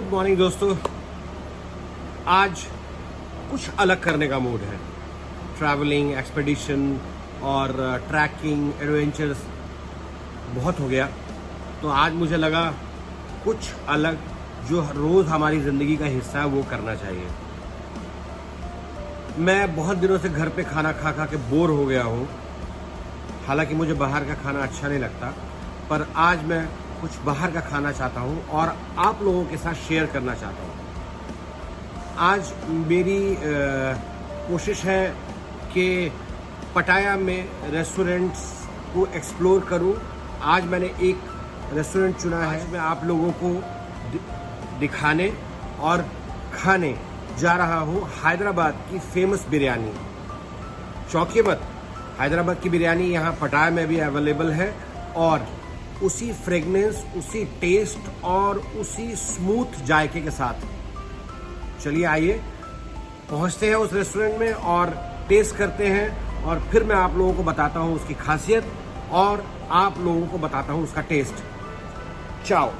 Good morning दोस्तों। आज कुछ अलग करने का मूड है। ट्रैवलिंग एक्सपेडिशन और ट्रैकिंग एडवेंचर्स बहुत हो गया। तो आज मुझे लगा कुछ अलग जो रोज़ हमारी ज़िंदगी का हिस्सा है, वो करना चाहिए। मैं बहुत दिनों से घर पे खाना खा खा के बोर हो गया हूँ। हालाँकि मुझे बाहर का खाना अच्छा नहीं लगता, पर आज मैं कुछ बाहर का खाना चाहता हूँ और आप लोगों के साथ शेयर करना चाहता हूँ। आज मेरी कोशिश है कि पटाया में रेस्टोरेंट्स को एक्सप्लोर करूँ। आज मैंने एक रेस्टोरेंट चुना है मैं आप लोगों को दिखाने और खाने जा रहा हूँ। हैदराबाद की फ़ेमस बिरयानी। चौकी मत। हैदराबाद की बिरयानी यहाँ पटाया में भी अवेलेबल है और उसी फ्रेगनेंस उसी टेस्ट और उसी स्मूथ जायके के साथ। चलिए आइए, पहुँचते हैं उस रेस्टोरेंट में और टेस्ट करते हैं और फिर मैं आप लोगों को बताता हूँ उसकी खासियत और आप लोगों को बताता हूँ उसका टेस्ट चाओ।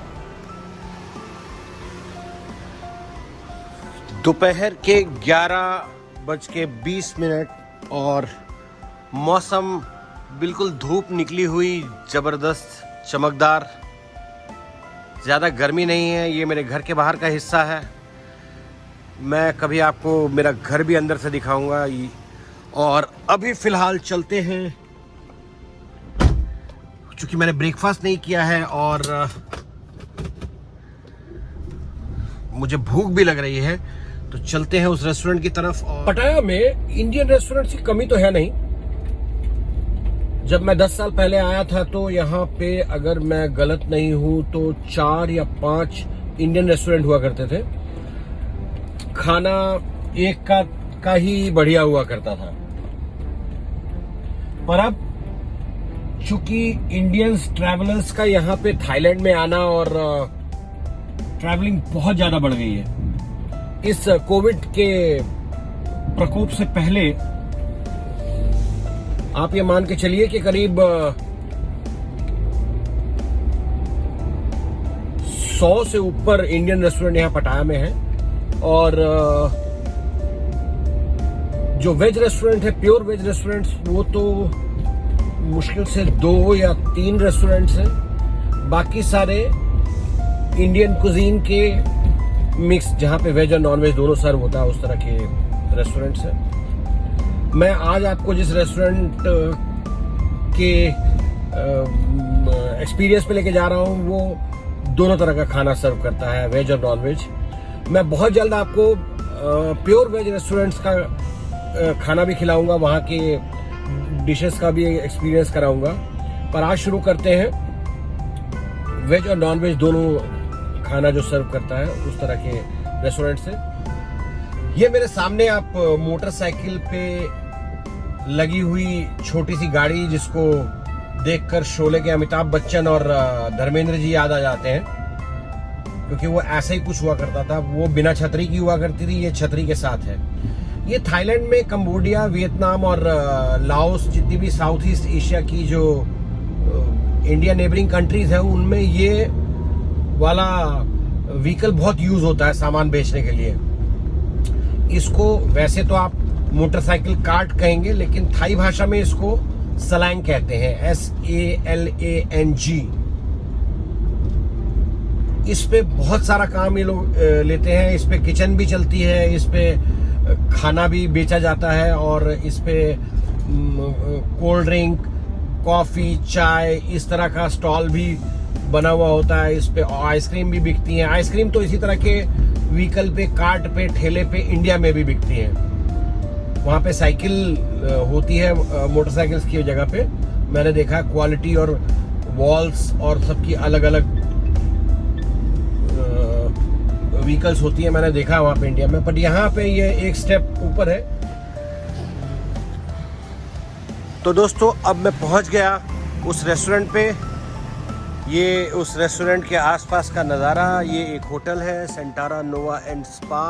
दोपहर के ग्यारह बज के बीस मिनट और मौसम बिल्कुल धूप निकली हुई, ज़बरदस्त। चमकदार। ज़्यादा गर्मी नहीं है, ये मेरे घर के बाहर का हिस्सा है। मैं कभी आपको मेरा घर भी अंदर से दिखाऊँगा। और अभी फ़िलहाल चलते हैं। क्योंकि मैंने ब्रेकफास्ट नहीं किया है और, मुझे भूख भी लग रही है तो चलते हैं उस रेस्टोरेंट की तरफ़ और पटाया में इंडियन रेस्टोरेंट की कमी तो है नहीं। जब मैं 10 साल पहले आया था तो यहाँ पे अगर मैं गलत नहीं हूँ तो चार या पाँच इंडियन रेस्टोरेंट हुआ करते थे। खाना एक का का ही बढ़िया हुआ करता था। पर अब चूँकि इंडियंस ट्रैवलर्स का यहाँ पे थाईलैंड में आना और ट्रैवलिंग बहुत ज़्यादा बढ़ गई है, इस कोविड के प्रकोप से पहले आप ये मान के चलिए कि करीब सौ से ऊपर इंडियन रेस्टोरेंट यहाँ पटाया में है और जो वेज रेस्टोरेंट है प्योर वेज रेस्टोरेंट वो तो मुश्किल से दो या तीन रेस्टोरेंट्स हैं। बाकी सारे इंडियन कुजीन के मिक्स जहाँ पे वेज और नॉन वेज दोनों सर्व होता है, उस तरह के रेस्टोरेंट्स हैं। मैं आज आपको जिस रेस्टोरेंट के एक्सपीरियंस पे लेके जा रहा हूँ, वो दोनों तरह का खाना सर्व करता है वेज और नॉन वेज मैं बहुत जल्द आपको प्योर वेज रेस्टोरेंट्स का खाना भी खिलाऊँगा, वहाँ के डिशेस का भी एक्सपीरियंस कराऊँगा। पर आज शुरू करते हैं। वेज और नॉन वेज दोनों खाना जो सर्व करता है, उस तरह के रेस्टोरेंट से। ये मेरे सामने आप मोटरसाइकिल पे लगी हुई छोटी सी गाड़ी जिसको देखकर शोले के अमिताभ बच्चन और धर्मेंद्र जी याद आ जाते हैं। क्योंकि वो ऐसा ही कुछ हुआ करता था। वो बिना छतरी की हुआ करती थी, ये छतरी के साथ है। ये थाईलैंड में कंबोडिया, वियतनाम और लाओस जितनी भी साउथ ईस्ट एशिया की जो इंडिया नेबरिंग कंट्रीज़ है, उनमें ये वाला व्हीकल बहुत यूज़ होता है सामान बेचने के लिए। इसको वैसे तो आप मोटरसाइकिल कार्ट कहेंगे, लेकिन थाई भाषा में इसको सलैंग कहते हैं S A L A N G इस पे बहुत सारा काम ये लोग लेते हैं, इस पे किचन भी चलती है, इस पे खाना भी बेचा जाता है, और इस पे कोल्ड ड्रिंक, कॉफ़ी, चाय, इस तरह का स्टॉल भी बना हुआ होता है, इस पे आइसक्रीम भी बिकती है। आइसक्रीम तो इसी तरह के व्हीकल पे, कार्ट पे, ठेले पे इंडिया में भी बिकती है। वहाँ पे साइकिल होती है मोटरसाइकिल्स की जगह पे। मैंने देखा क्वालिटी और वॉल्स और सबकी अलग अलग व्हीकल्स होती है, मैंने देखा वहाँ पे इंडिया में। पर यहाँ पे ये एक स्टेप ऊपर है। तो दोस्तों, अब मैं पहुँच गया उस रेस्टोरेंट पे। ये उस रेस्टोरेंट के आसपास का नज़ारा, ये एक होटल है सेंटारा नोवा एंड स्पा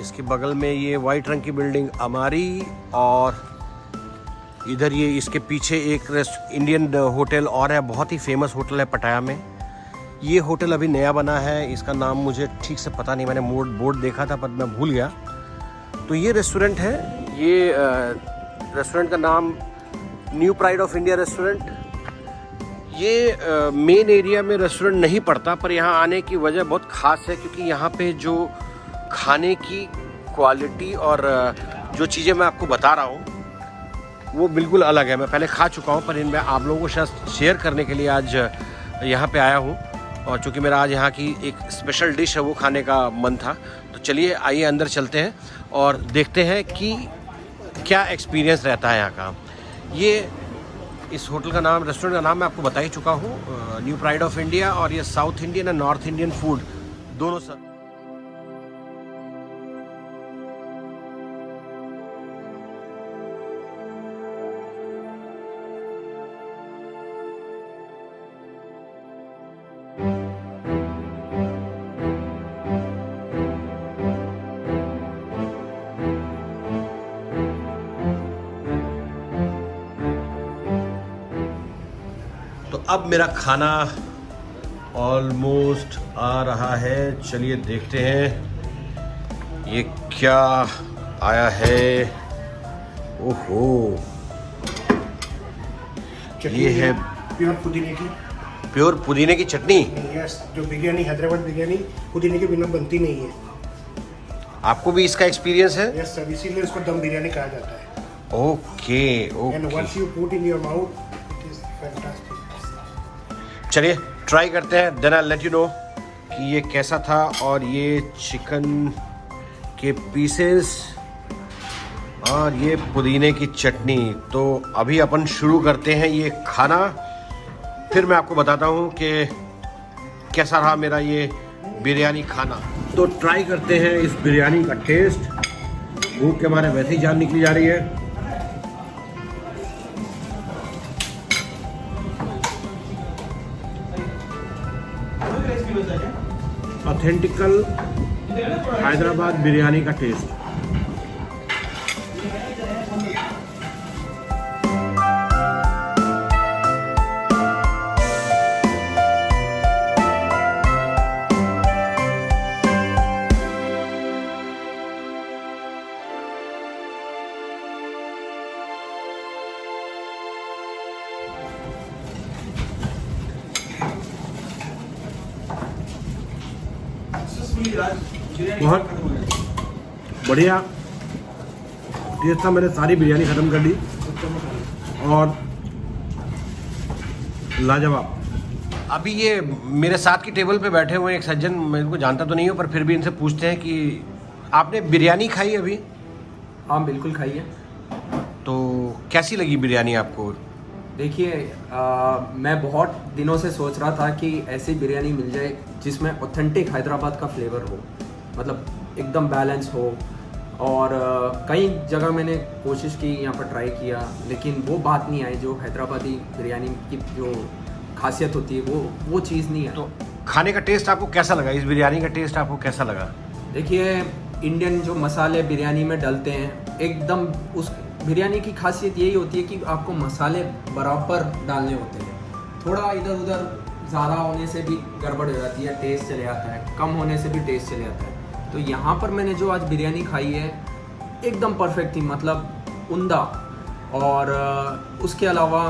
इसके बगल में ये वाइट रंग की बिल्डिंग अमारी और इधर ये इसके पीछे एक इंडियन होटल और है, बहुत ही फ़ेमस होटल है पटाया में। ये होटल अभी नया बना है, इसका नाम मुझे ठीक से पता नहीं, मैंने बोर्ड बोर्ड देखा था, पर मैं भूल गया। तो ये रेस्टोरेंट है, ये रेस्टोरेंट का नाम New Pride of India restaurant. ये मेन एरिया में रेस्टोरेंट नहीं पड़ता, पर यहाँ आने की वजह बहुत ख़ास है क्योंकि यहाँ पे जो खाने की क्वालिटी और जो चीज़ें मैं आपको बता रहा हूँ, वो बिल्कुल अलग है। मैं पहले खा चुका हूँ, पर इनमें आप लोगों को शायद शेयर करने के लिए आज यहाँ पे आया हूँ। और चूँकि मेरा आज यहाँ की एक स्पेशल डिश है वो खाने का मन था तो चलिए आइए अंदर चलते हैं और देखते हैं कि क्या एक्सपीरियंस रहता है यहाँ का। ये इस होटल का नाम, रेस्टोरेंट का नाम मैं आपको बता ही चुका हूँ न्यू प्राइड ऑफ़ इंडिया और ये South Indian and North Indian food, दोनों सर अब मेरा खाना ऑलमोस्ट आ रहा है। चलिए देखते हैं ये क्या आया है। ओहो। ये है प्योर पुदीने की। प्योर पुदीने की चटनी। यस जो बिरयानी हैदराबाद बिरयानी पुदीने के बिना बनती नहीं है। आपको भी इसका एक्सपीरियंस है? यस सर इसीलिए इसको दम बिरयानी कहा जाता है। Okay okay and once you put in your mouth चलिए ट्राई करते हैं। Then I let you know कि ये कैसा था और ये चिकन के पीसेस और ये पुदीने की चटनी। तो अभी अपन शुरू करते हैं ये खाना। फिर मैं आपको बताता हूँ कि कैसा रहा मेरा ये बिरयानी खाना। तो ट्राई करते हैं इस बिरयानी का टेस्ट भूख के हमारे वैसे ही जान निकली जा रही है। ऑथेंटिकल हैदराबाद बिरयानी का टेस्ट बहुत बढ़िया। टेस्ट था मैंने सारी बिरयानी ख़त्म कर ली। और लाजवाब। अभी ये मेरे साथ की टेबल पे बैठे हुए हैं एक सज्जन मैं इनको जानता तो नहीं हूँ पर फिर भी इनसे पूछते हैं कि आपने बिरयानी खाई अभी? हाँ बिल्कुल खाई है। तो कैसी लगी बिरयानी आपको? देखिए मैं बहुत दिनों से सोच रहा था कि ऐसी बिरयानी मिल जाए जिसमें ऑथेंटिक हैदराबाद का फ्लेवर हो। मतलब एकदम बैलेंस हो। और कई जगह मैंने कोशिश की यहाँ पर ट्राई किया लेकिन वो बात नहीं आई जो हैदराबादी बिरयानी की जो खासियत होती है वो वो चीज़ नहीं है तो खाने का टेस्ट आपको कैसा लगा? इस बिरयानी का टेस्ट आपको कैसा लगा? देखिए इंडियन जो मसाले बिरयानी में डलते हैं एकदम उस बिरयानी की खासियत यही होती है कि आपको मसाले बराबर डालने होते हैं। थोड़ा इधर उधर ज़्यादा होने से भी गड़बड़ हो जाती है टेस्ट चले आता है, कम होने से भी टेस्ट चले आता है। तो यहाँ पर मैंने जो आज बिरयानी खाई है, एकदम परफेक्ट थी मतलब उमदा। और उसके अलावा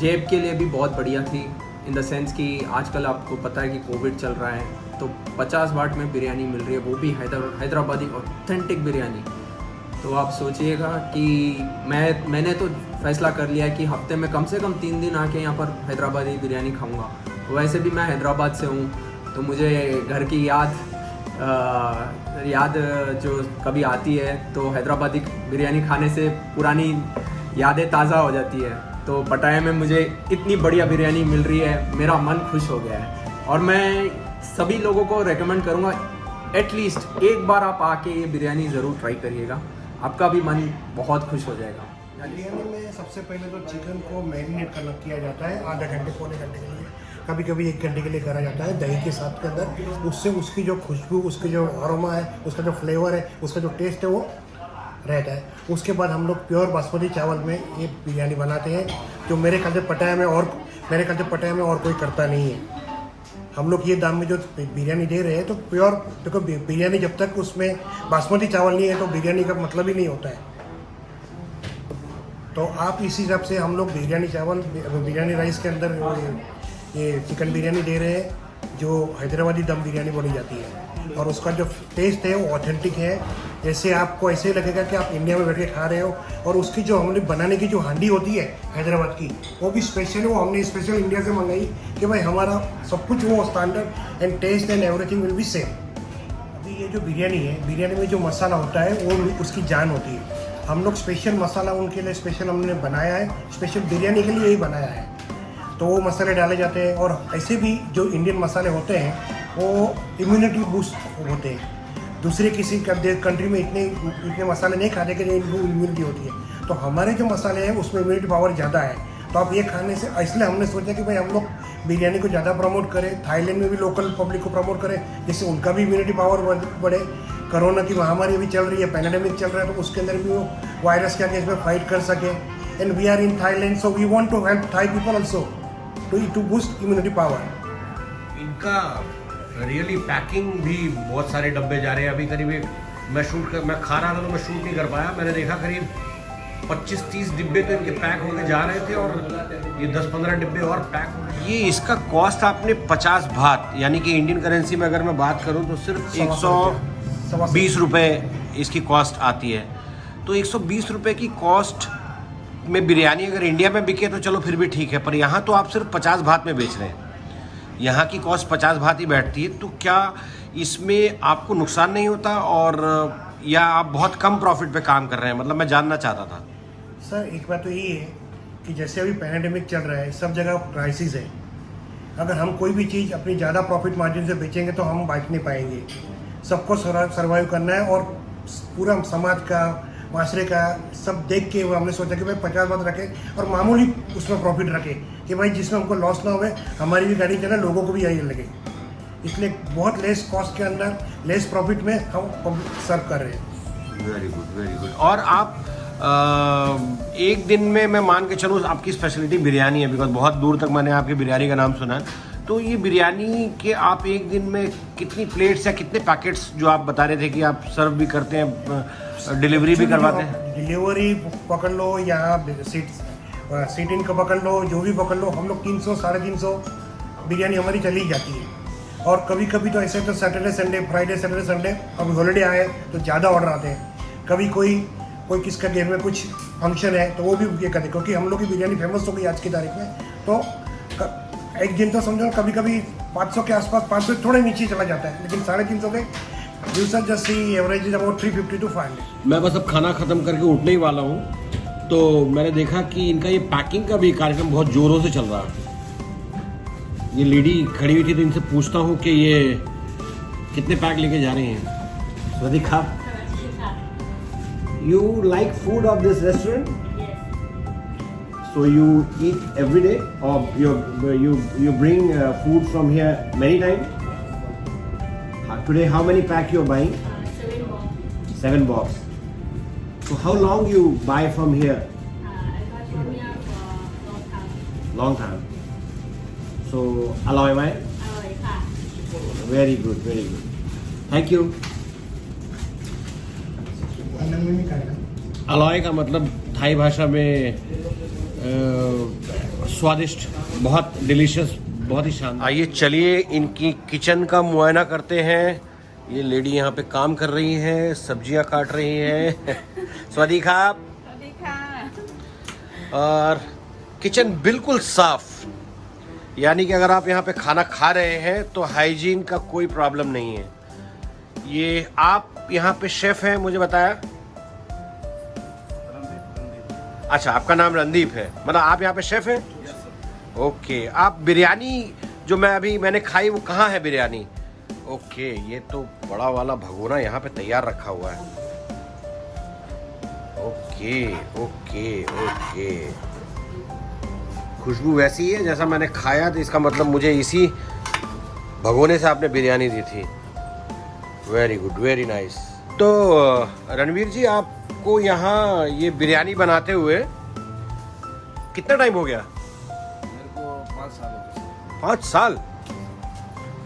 जेब के लिए भी बहुत बढ़िया थी इन द सेंस कि आजकल आपको पता है कि कोविड चल रहा है तो 50 वाट में बिरयानी मिल रही है, वो भी हैदर, हैदराबादी ऑथेंटिक बिरयानी। तो आप सोचिएगा कि मैं मैंने तो फैसला कर लिया है कि हफ़्ते में कम से कम तीन दिन आके यहाँ पर हैदराबादी बिरयानी खाऊँगा। वैसे भी मैं हैदराबाद से हूँ तो मुझे घर की याद अ, याद जो कभी आती है तो हैदराबादी बिरयानी खाने से पुरानी यादें ताज़ा हो जाती है। तो पटाया में मुझे इतनी बढ़िया बिरयानी मिल रही है मेरा मन खुश हो गया है। और मैं सभी लोगों को रेकमेंड करूँगा एटलीस्ट एक बार आप आके ये बिरयानी ज़रूर ट्राई करिएगा। आपका भी मन बहुत खुश हो जाएगा। बिरयानी में सबसे पहले तो चिकन को मैरिनेट करना किया जाता है, आधा घंटे, पौने घंटे के लिए। कभी कभी एक घंटे के लिए करा जाता है दही के साथ के अंदर। उससे उसकी जो खुशबू, उसकी जो अरोमा है, उसका जो फ्लेवर है, उसका जो टेस्ट है वो रहता है। उसके बाद हम लोग प्योर बासमती चावल में ये बिरयानी बनाते हैं, जो मेरे ख्याल से पटाया में और, मेरे ख्याल से पटाया में और कोई करता नहीं है। हम लोग ये दाम में जो बिरयानी दे रहे हैं तो प्योर, देखो तो बिरयानी जब तक उसमें बासमती चावल नहीं है तो बिरयानी का मतलब ही नहीं होता है। तो आप इसी हिसाब से हम लोग बिरयानी चावल, बिरयानी राइस के अंदर, ये- ये चिकन बिरयानी दे रहे हैं। जो हैदराबादी दम बिरयानी बोली जाती है। और उसका जो टेस्ट है, वो ऑथेंटिक है। जैसे आपको ऐसे ही लगेगा कि आप इंडिया में बैठ के खा रहे हो। और उसकी जो हमने बनाने की जो हांडी होती है, हैदराबाद की, वो भी स्पेशल है। वो हमने स्पेशल इंडिया से मंगाई कि भाई हमारा सब कुछ वो standard and taste and everything will be same अभी ये जो बिरयानी है, बिरयानी में जो मसाला होता है, वो उसकी जान होती है। हम लोग स्पेशल मसाला उनके लिए स्पेशल हमने बनाया है। स्पेशल बिरयानी के लिए ही बनाया है। तो वो मसाले डाले जाते हैं और ऐसे भी जो इंडियन मसाले होते हैं, वो इम्यूनिटी बूस्ट होते हैं। दूसरे किसी कंट्री में इतने इतने मसाले नहीं खाते कि इनको इम्यूनिटी होती है। तो हमारे जो मसाले हैं, उसमें इम्यूनिटी पावर ज़्यादा है। तो आप ये खाने से, इसलिए हमने सोचा कि भाई हम लोग बिरयानी को ज़्यादा प्रमोट करें, थाईलैंड में भी लोकल पब्लिक को प्रमोट करें, जिससे उनका भी इम्यूनिटी पावर बढ़े कोरोना की महामारी अभी चल रही है पैंडेमिक चल रहा है तो उसके अंदर भी वो वायरस के अगेंस्ट में फाइट कर सके। And we are in Thailand so we want to help Thai people also to to boost immunity power इनका रियली पैकिंग भी बहुत सारे डब्बे जा रहे हैं। अभी करीब एक मैं शूट कर मैं खा रहा था तो मैं शूट नहीं कर पाया। मैंने देखा करीब 25-30 डिब्बे तो इनके पैक होके जा रहे थे और ये 10-15 डिब्बे और पैक ये इसका कॉस्ट आपने 50 भात यानी कि इंडियन करेंसी में अगर मैं बात करूँ तो सिर्फ़ एक सौ सौ। बीस रुपये इसकी कॉस्ट आती है। तो 120 रुपये की कॉस्ट में बिरयानी अगर इंडिया में बिके तो चलो फिर भी ठीक है, पर यहाँ तो आप सिर्फ़ 50 भात में बेच रहे हैं। यहाँ की कॉस्ट 50 भात ही बैठती है तो क्या इसमें आपको नुकसान नहीं होता और, या आप बहुत कम प्रॉफिट पे काम कर रहे हैं? मतलब मैं जानना चाहता था। सर, एक बात तो यही है कि जैसे अभी पैंडेमिक चल रहा है, सब जगह क्राइसिस है। अगर हम कोई भी चीज़ अपनी ज़्यादा प्रॉफिट मार्जिन से बेचेंगे तो हम बांट नहीं पाएँगे। सबको सर्वाइव करना है और पूरा समाज का माशरे का सब देख के हमने सोचा कि भाई पचास बात रखें और मामूली उसमें प्रॉफिट रखें कि भाई जिसमें हमको लॉस ना हो हमारी भी गाड़ी चले लोगों को भी यही लगे। इसलिए बहुत लेस कॉस्ट के अंदर लेस प्रॉफिट में हम सर्व कर रहे हैं। वेरी गुड वेरी गुड और आप अ, एक दिन में मैं मान के चलूँ आपकी स्पेशलिटी बिरयानी है बिकॉज़ बहुत दूर तक मैंने आपकी बिरयानी का नाम सुना है। तो ये बिरयानी के आप एक दिन में कितनी प्लेट्स या कितने पैकेट्स जो आप बता रहे थे कि आप सर्व भी करते हैं डिलीवरी भी करवाते हैं? डिलीवरी पकड़ लो या सीट सीट इन का पकड़ लो जो भी पकड़ लो हम लोग तीन सौ साढ़े तीन सौ बिरयानी हमारी चली जाती है। और कभी कभी तो ऐसे तो Saturday Sunday Friday Saturday Sunday अभी हॉलीडे आए तो ज़्यादा ऑर्डर आते हैं। कभी कोई कोई किसका घर में कुछ फ़ंक्शन है तो वो भी ये करते क्योंकि हम लोग की बिरयानी फ़ेमस हो गई आज की तारीख में तो एक दिन तो समझो कभी कभी 500 के आसपास 500 थोड़े नीचे चला जाता है लेकिन साढ़े तीन सौ के दिवसा just average is about three fifty two five मैं बस अब खाना खत्म करके उठने ही वाला हूँ तो मैंने देखा कि इनका ये पैकिंग का भी कार्यक्रम बहुत जोरों से चल रहा है। ये लेडी खड़ी हुई थी तो इनसे पूछता हूँ कि ये कितने पैक लेके जा रहे हैं? सवादी खाप you like food of this restaurant So you eat every day, or you you you bring uh, food from here many times. Today, how many pack you're buying? Seven box. Seven box. So how long you buy from here? Long time. Long time. So, alloy mai? Alloy ka. Very good, very good. Thank you. अलॉय का मतलब Thai भाषा में स्वादिष्ट बहुत delicious बहुत ही शानदार। आइए चलिए इनकी किचन का मुआयना करते हैं। ये लेडी यहाँ पे काम कर रही है सब्ज़ियाँ काट रही है। स्वादी खाप और किचन बिल्कुल साफ़। यानी कि अगर आप यहाँ पे खाना खा रहे हैं तो हाइजीन का कोई प्रॉब्लम नहीं है। ये आप यहाँ पे शेफ़ हैं मुझे बताया। अच्छा आपका नाम रणदीप है। मतलब आप यहाँ पे शेफ हैं? ओके आप बिरयानी जो मैं अभी मैंने खाई वो कहाँ है बिरयानी? ओके ये तो बड़ा वाला भगोना यहाँ पे तैयार रखा हुआ है। ओके ओके ओके खुशबू वैसी है जैसा मैंने खाया तो इसका मतलब मुझे इसी भगोने से आपने बिरयानी दी थी। वेरी गुड वेरी नाइस तो रणवीर जी आपको यहाँ ये बिरयानी बनाते हुए कितना टाइम हो गया? मेरे को पाँच साल हो गए। पाँच साल?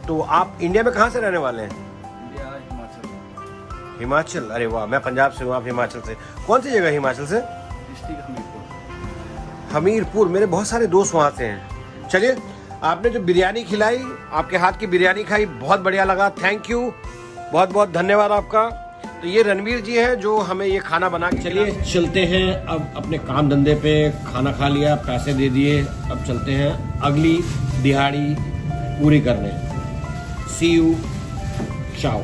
तो आप इंडिया में कहाँ से रहने वाले हैं? इंडिया हिमाचल। हिमाचल? अरे वाह मैं पंजाब से हूँ आप हिमाचल से। कौन सी जगह हिमाचल से? डिस्ट्रिक्ट हमीरपुर। हमीरपुर मेरे बहुत सारे दोस्त वहाँ से हैं। चलिए आपने जो बिरयानी खिलाई आपके हाथ की बिरयानी खाई बहुत बढ़िया लगा थैंक यू बहुत बहुत धन्यवाद आपका। तो ये रणवीर जी है जो हमें ये खाना बना के चलिए चलते हैं। अब अपने काम धंधे पे खाना खा लिया पैसे दे दिए अब चलते हैं अगली दिहाड़ी पूरी करने। सी यू चाओ